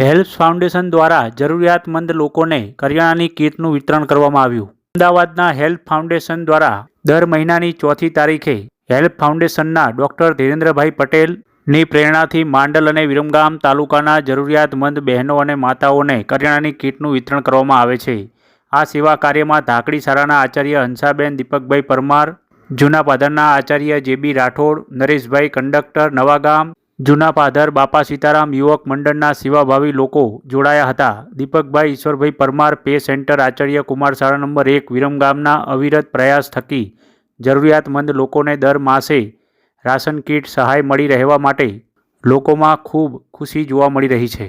Helps foundation દ્વારા જરૂરિયાતમંદ લોકોને કરિયાણાની કીટનું વિતરણ કરવામાં આવ્યું. અમદાવાદના હેલ્પ ફાઉન્ડેશન દ્વારા દર મહિનાની ચોથી તારીખે હેલ્પ ફાઉન્ડેશનના ડૉક્ટર ધીરેન્દ્રભાઈ પટેલની પ્રેરણાથી માંડલ અને વિરમગામ તાલુકાના જરૂરિયાતમંદ બહેનો અને માતાઓને કરિયાણાની કીટનું વિતરણ કરવામાં આવે છે. આ સેવા કાર્યમાં ધાકડી શાળાના આચાર્ય હંસાબેન દીપકભાઈ પરમાર, જૂના પાદરના Acharya J B Rathod, Nareshbhai conductor, Navagam Juna Padar બાપા સીતારામ યુવક મંડળના સેવાભાવી લોકો જોડાયા હતા. દીપકભાઈ ઈશ્વરભાઈ પરમાર પે સેન્ટર આચાર્ય કુમાર શાળા નંબર એક વિરમગામના અવિરત પ્રયાસ થકી જરૂરિયાતમંદ લોકોને દર માસે રાશન કીટ સહાય મળી રહેવા માટે લોકોમાં ખૂબ ખુશી જોવા મળી રહી છે.